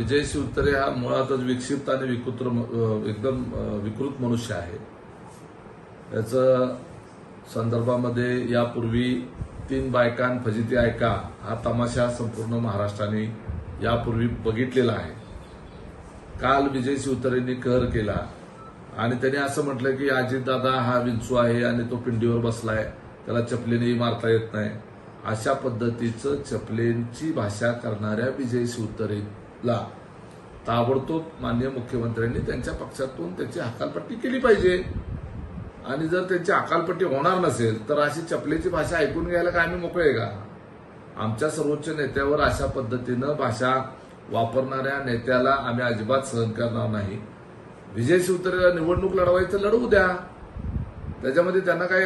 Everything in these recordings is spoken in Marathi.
विजय शिवतरे हा मुळातच विक्षिप्त आणि विकृत एकदम विकृत मनुष्य आहे. याचं संदर्भामध्ये यापूर्वी तीन बायकां फजिती ऐका हा तमाशा संपूर्ण महाराष्ट्राने यापूर्वी बघितलेला आहे. काल विजय शिवतरेंनी कहर केला आणि त्यांनी असं म्हटलं की अजितदादा हा विंचू आहे आणि तो पिंडीवर बसलाय. त्याला चपलीनेही मारता येत नाही. अशा पद्धतीचं चपलेंची भाषा करणाऱ्या विजय ला. ताबडतोब माननीय मुख्यमंत्र्यांनी त्यांच्या पक्षातून त्याची हकालपट्टी केली पाहिजे. आणि जर त्यांची अकालपट्टी होणार नसेल तर अशी चपलेची भाषा ऐकून घ्यायला काय आम्ही मोकळे आहे का? आमच्या सर्वोच्च नेत्यावर अशा पद्धतीनं भाषा वापरणाऱ्या नेत्याला आम्ही अजिबात सहन करणार नाही. विजय शिवतरेला निवडणूक लढवायचं लढवू द्या. त्याच्यामध्ये त्यांना काय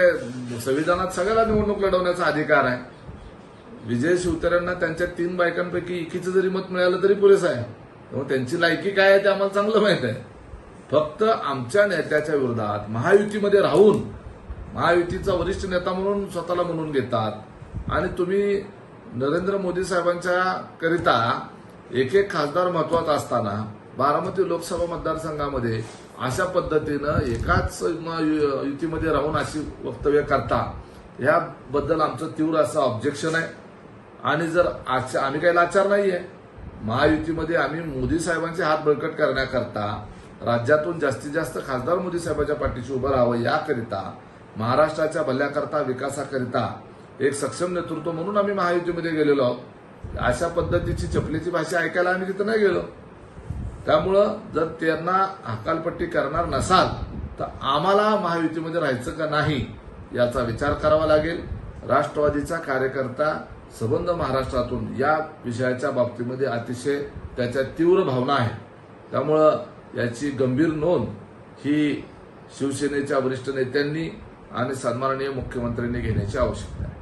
संविधानात सगळ्याला निवडणूक लढवण्याचा अधिकार आहे. विजय शिवतऱ्यांना त्यांच्या तीन बायकांपैकी एकीचं जरी मत मिळालं तरी पुरेसं आहे. त्यामुळे त्यांची लायकी काय आहे ते आम्हाला चांगलं माहीत आहे. फक्त आमच्या नेत्याच्या विरोधात महायुतीमध्ये राहून महायुतीचा वरिष्ठ नेता म्हणून स्वतःला म्हणून घेतात. आणि तुम्ही नरेंद्र मोदी साहेबांच्या करिता एक एक खासदार महत्त्वाचा असताना बारामती लोकसभा मतदारसंघामध्ये अशा पद्धतीनं एकाच यु- युतीमध्ये राहून अशी वक्तव्य करता याबद्दल आमचं तीव्र असं ऑब्जेक्शन आहे. आणि जर आच- आम्ही काही लाचार नाहीये महायुतीमध्ये आम्ही मोदी साहेबांचे हात बळकट करण्याकरता राज्यातून जास्तीत जास्त खासदार मोदी साहेबांच्या पाठीशी उभं राहावं याकरिता महाराष्ट्राच्या भल्याकरता विकासाकरिता एक सक्षम नेतृत्व म्हणून आम्ही महायुतीमध्ये गेलेलो आहोत. अशा पद्धतीची चपलीची भाषा ऐकायला आम्ही तिथं नाही गेलो. त्यामुळं जर त्यांना हकालपट्टी करणार नसाल तर आम्हाला महायुतीमध्ये राहायचं का नाही याचा विचार करावा लागेल. राष्ट्रवादीचा कार्यकर्ता संबंध महाराष्ट्रातून या विषयाच्या बाबतीमध्ये अतिशय त्याच्या तीव्र भावना आहे त्यामुळं याची गंभीर नोंद ही शिवसेनेच्या वरिष्ठ नेत्यांनी आणि सन्माननीय मुख्यमंत्र्यांनी घेण्याची आवश्यकता आहे.